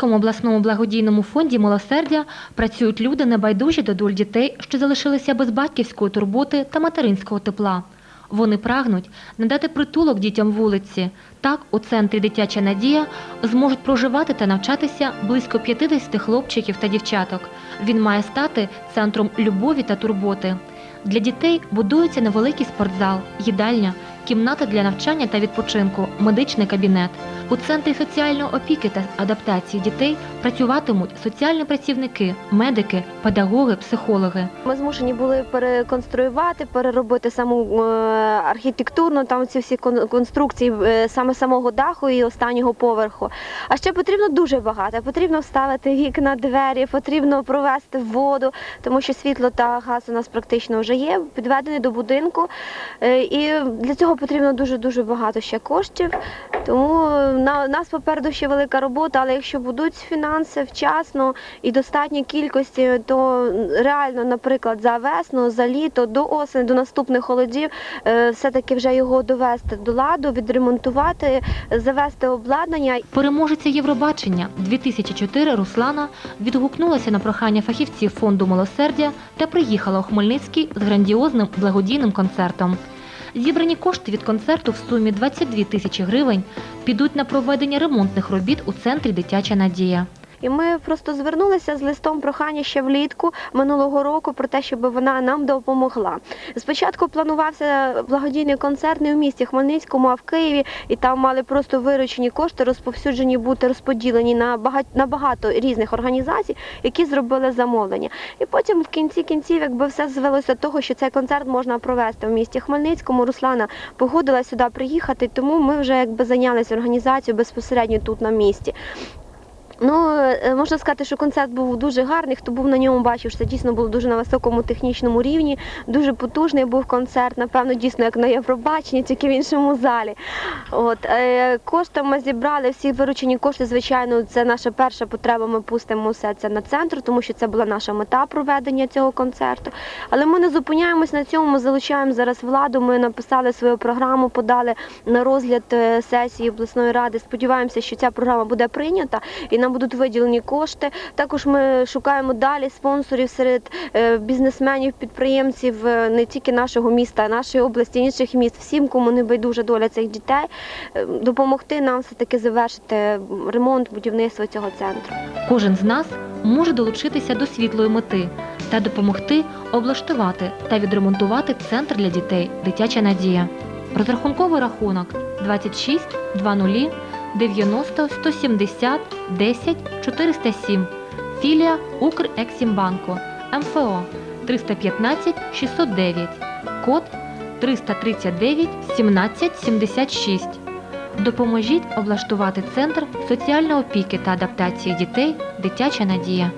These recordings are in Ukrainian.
Хмельницькому обласному благодійному фонді милосердя працюють люди небайдужі до доль дітей, що залишилися без батьківської турботи та материнського тепла. Вони прагнуть надати притулок дітям вулиці. Так, у центрі Дитяча надія зможуть проживати та навчатися близько 50 хлопчиків та дівчаток. Він має стати центром любові та турботи. Для дітей будується невеликий спортзал, їдальня, кімната для навчання та відпочинку, медичний кабінет. У центрі соціальної опіки та адаптації дітей працюватимуть соціальні працівники, медики, педагоги, психологи. Ми змушені були переконструювати, переробити саму е, архітектурну, там ці всі конструкції е, саме самого даху і останнього поверху. А ще потрібно дуже багато. Потрібно вставити вікна, двері, потрібно провести воду, тому що світло та газ у нас практично вже є, підведений до будинку. Е, І для цього потрібно дуже дуже багато ще коштів. Тому на нас попереду ще велика робота, але якщо будуть фінанси вчасно і достатньої кількості, то реально, наприклад, за весну, за літо, до осені, до наступних холодів, е, все-таки вже його довести до ладу, відремонтувати, завести обладнання. Переможеця Євробачення 2004 Руслана відгукнулася на прохання фахівців фонду милосердя та приїхала у Хмельницький з грандіозним благодійним концертом. Зібрані кошти від концерту в сумі 22 тисячі гривень підуть на проведення ремонтних робіт у центрі Дитяча надія. І ми просто звернулися з листом прохання ще влітку минулого року про те, щоб вона нам допомогла. Спочатку планувався благодійний концерт не в місті Хмельницькому, а в Києві, і там мали просто виручені кошти, розповсюджені бути розподілені на багато, на багато різних організацій, які зробили замовлення. І потім в кінці кінців, якби все звелося до того, що цей концерт можна провести в місті Хмельницькому. Руслана погодила сюди приїхати, тому ми вже якби зайнялися організацією безпосередньо тут на місці. Ну, е, можна сказати, що концерт був дуже гарний. Хто був на ньому, бачив, що це дійсно було дуже на високому технічному рівні. Дуже потужний був концерт. Напевно, дійсно як на Євробаченні, тільки в іншому залі. От е, кошти ми зібрали всі виручені кошти. Звичайно, це наша перша потреба. Ми пустимо все це на центр, тому що це була наша мета проведення цього концерту. Але ми не зупиняємось на цьому. Ми залучаємо зараз владу. Ми написали свою програму, подали на розгляд е, сесії обласної ради. Сподіваємося, що ця програма буде прийнята і нам будуть виділені кошти. Також ми шукаємо далі спонсорів серед е, бізнесменів, підприємців е, не тільки нашого міста, а нашої області, інших міст, всім, кому не байдужа доля цих дітей, е, допомогти нам все таки завершити ремонт будівництва цього центру. Кожен з нас може долучитися до світлої мети та допомогти облаштувати та відремонтувати центр для дітей Дитяча надія. Розрахунковий рахунок 26 20 90 170 10 407. Філія Укрексімбанку. МФО 315 609. Код 339 17 76. Допоможіть облаштувати центр соціальної опіки та адаптації дітей Дитяча надія.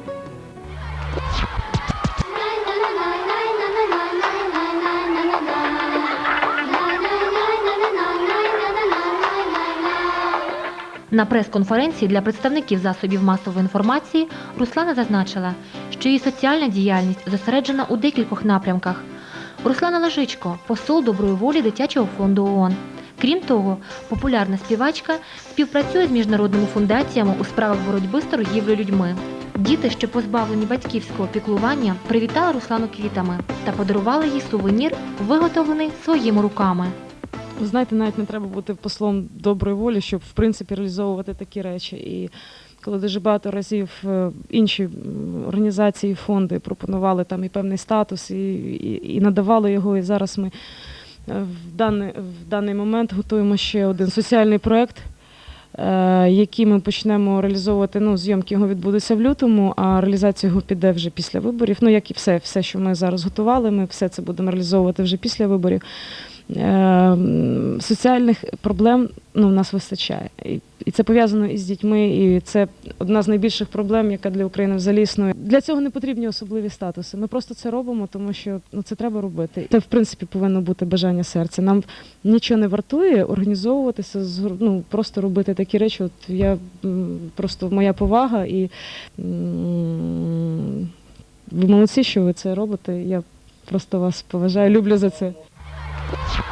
На прес-конференції для представників засобів масової інформації Руслана зазначила, що її соціальна діяльність зосереджена у декількох напрямках. Руслана Лежичко посол доброї волі дитячого фонду ООН. Крім того, популярна співачка співпрацює з міжнародними фундаціями у справах боротьби з торгівлею людьми. Діти, що позбавлені батьківського піклування, привітали Руслану квітами та подарували їй сувенір, виготовлений своїми руками. Ви знаєте, навіть не треба бути послом доброї волі, щоб в принципі реалізовувати такі речі. І коли дуже багато разів е, інші організації, фонди пропонували там і певний статус, і, і, і надавали його. І зараз ми е, в даний, в даний момент готуємо ще один соціальний проєкт. е, Який ми почнемо реалізовувати, ну, зйомки його відбудуться в лютому, а реалізація його піде вже після виборів. Ну, як і все, все, що ми зараз готували, ми все це будемо реалізовувати вже після виборів. Е, м, соціальних проблем ну, в нас вистачає. І це пов'язано із дітьми, і це одна з найбільших проблем, яка для України взагалі існує. Для цього не потрібні особливі статуси. Ми просто це робимо, тому що ну, це треба робити. Це, в принципі, повинно бути бажання серця. Нам нічого не вартує організовуватися, ну, просто робити такі речі. От я просто моя повага і ви молодці, що ви це робите. Я просто вас поважаю, люблю за це. Thank you.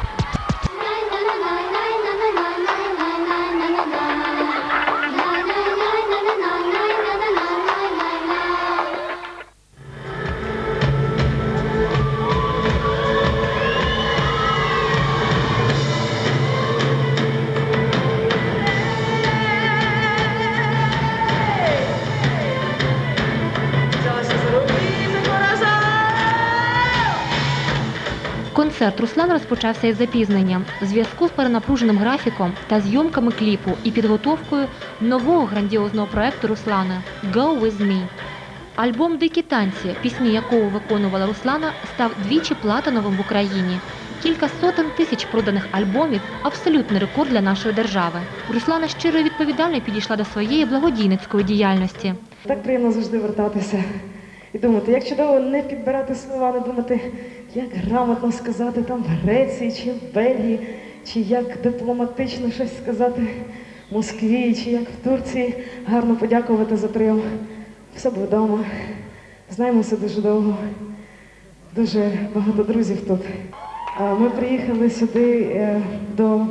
Руслан розпочався із запізненням в зв'язку з перенапруженим графіком та зйомками кліпу і підготовкою нового грандіозного проекту Руслана «Go With Me». Альбом Дикі танці, пісні якого виконувала Руслана, став двічі платиновим в Україні. Кілька сотень тисяч проданих альбомів абсолютний рекорд для нашої держави. Руслана щиро і відповідально підійшла до своєї благодійницької діяльності. Так приємно завжди вертатися і думати, як чудово не підбирати слова, не думати, як грамотно сказати там в Греції чи в Бельгії, чи як дипломатично щось сказати в Москві, чи як в Турції. Гарно подякувати за прийом. Все буде вдома. Знаємося дуже довго. Дуже багато друзів тут. Ми приїхали сюди е, до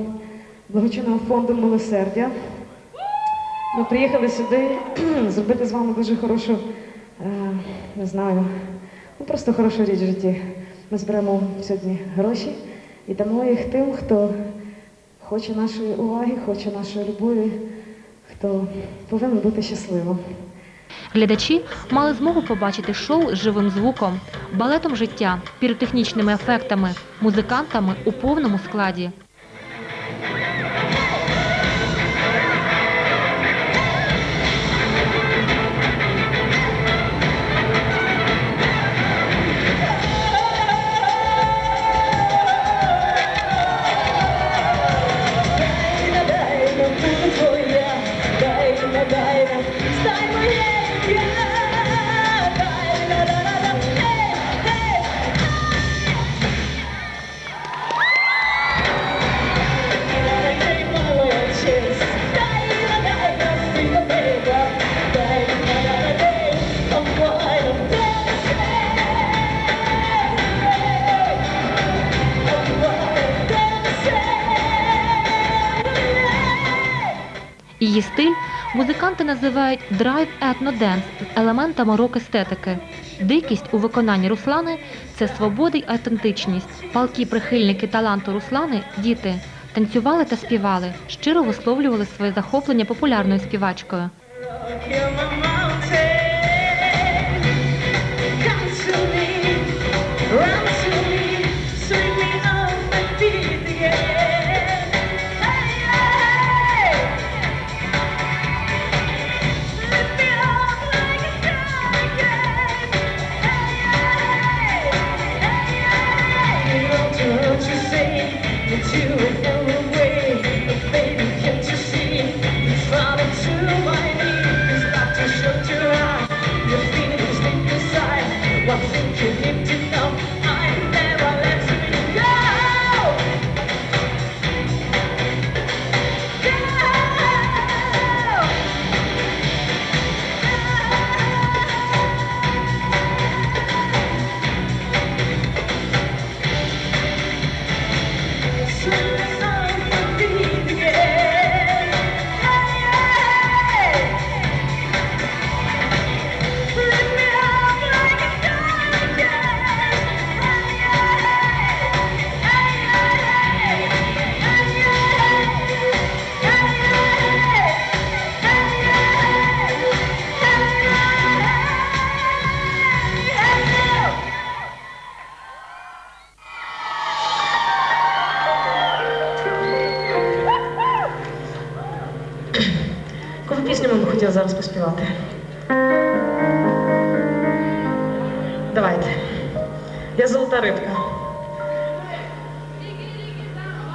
благочинного фонду милосердя. Ми приїхали сюди зробити з вами дуже хорошу, не знаю, ну просто хорошу річ в житті. Ми зберемо сьогодні гроші і дамо їх тим, хто хоче нашої уваги, хоче нашої любові, хто повинен бути щасливим. Глядачі мали змогу побачити шоу з живим звуком, балетом життя, піротехнічними ефектами, музикантами у повному складі. Її стиль музиканти називають драйв етноденс з елементами рок-естетики. Дикість у виконанні Руслани це свобода й автентичність. Палкі прихильники таланту Руслани, діти, танцювали та співали, щиро висловлювали своє захоплення популярною співачкою. Яку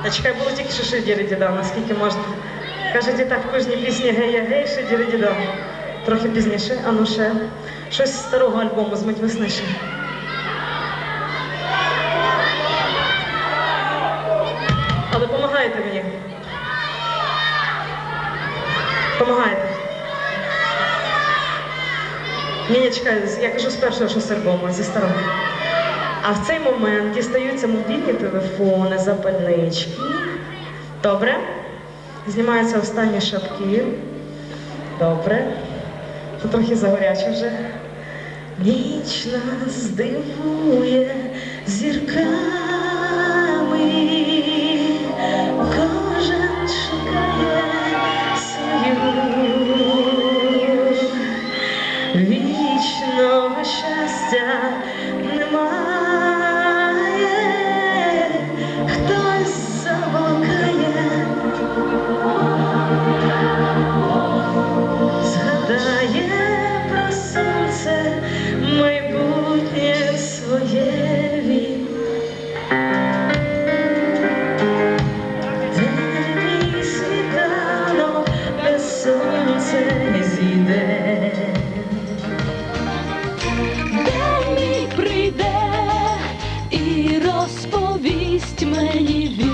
А чекай, було тільки що шидіри діда, наскільки можна. Кажуть, і так в кожній пісні гей-я гей, шидіри діда. Трохи пізніше, а ну ще. Щось з старого альбому змить весни ще. Але допомагайте мені. Помагайте. Ні, ні, чекай, я кажу з першого, що з альбому, зі старого. А в цей момент дістаються мобільні телефони, запальнички. Добре? Знімаються останні шапки. Добре. Тут трохи загоряче вже. Ніч нас здивує зірками. мені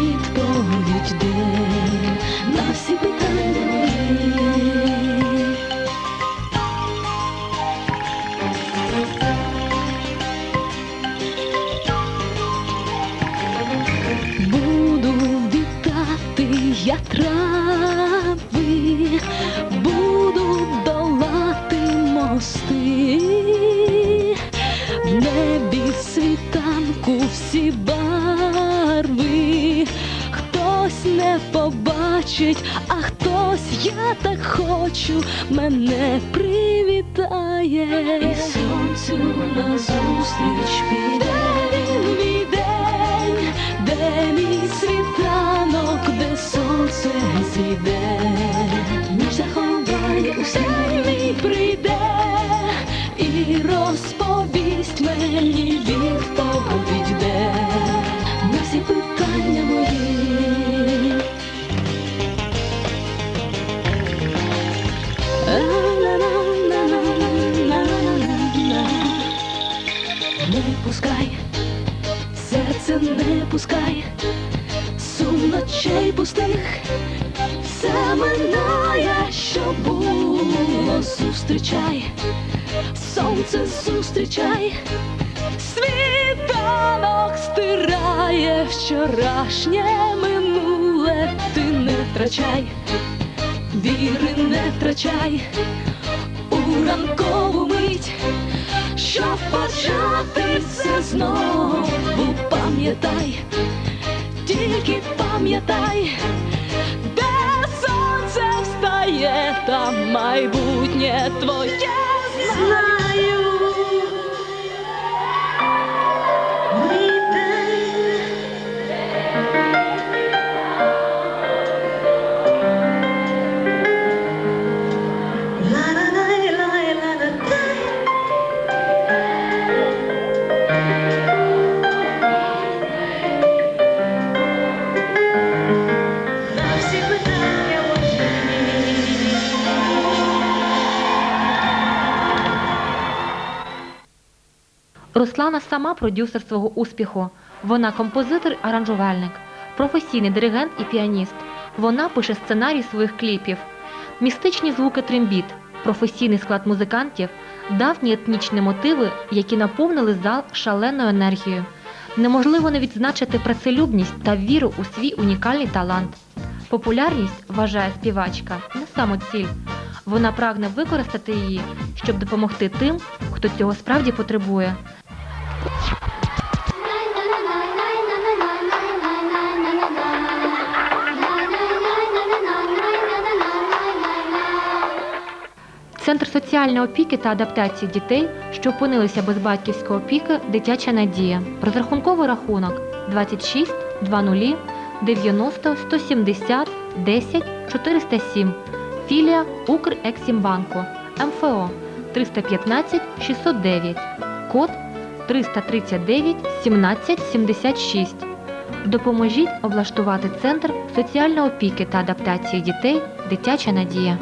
бачить, а хтось, я так хочу, мене привітає. І сонцю назустріч піде. Він мій день, де мій світанок, де сонце зійде, ніч заховає усе мій прийде і розповість мені відповідь де зустрічай, сонце зустрічай, світанок стирає вчорашнє минуле, ти не втрачай, віри не втрачай у ранкову мить, щоб почати все знову, пам'ятай, тільки пам'ятай, встає, там майбутнє твоє знаю. Руслана сама продюсер свого успіху. Вона композитор, аранжувальник, професійний диригент і піаніст. Вона пише сценарій своїх кліпів, містичні звуки трембіт, професійний склад музикантів, давні етнічні мотиви, які наповнили зал шаленою енергією. Неможливо не відзначити працелюбність та віру у свій унікальний талант. Популярність, вважає співачка, не самоціль. Вона прагне використати її, щоб допомогти тим, хто цього справді потребує. Центр соціальної опіки та адаптації дітей, що опинилися без батьківської опіки, дитяча надія. Розрахунковий рахунок 26 20 90 170 10 407. Філія Укрексімбанку. МФО 315 609. Код 339 17 76. Допоможіть облаштувати центр соціальної опіки та адаптації дітей Дитяча надія.